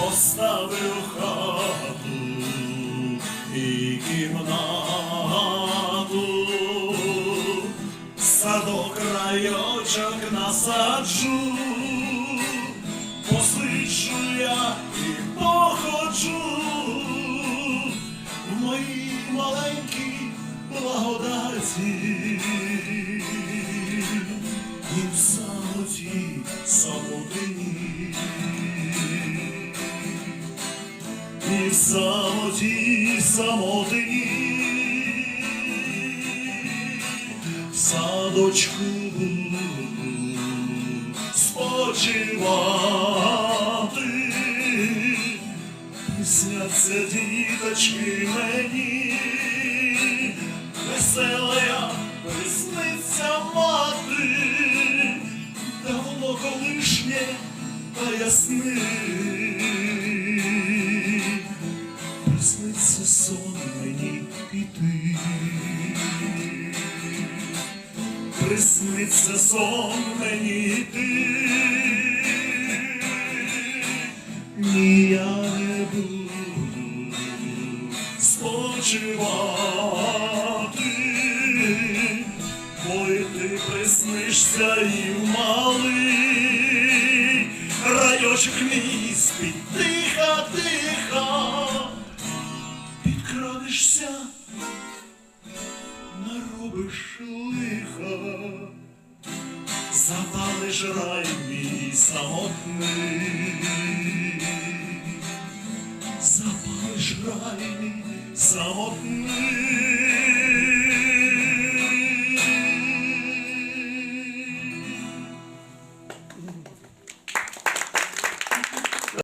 поставив хату і кімнату, садок райочок насаджу, посиджу я і походжу в моїй маленькій благодаті. І в самоті самотині, в садочку спочивати, сняться діточки мені, весела присниться мати, давно колишнє та ясни. Сон мені піти. Присниться сон мені йти. Ні, я не буду спочивати, бо й ти приснишся і в малий райочок мій спить підкрадешся, наробиш лиха, запалиш рай мій самотний, запалиш рай мій самотний.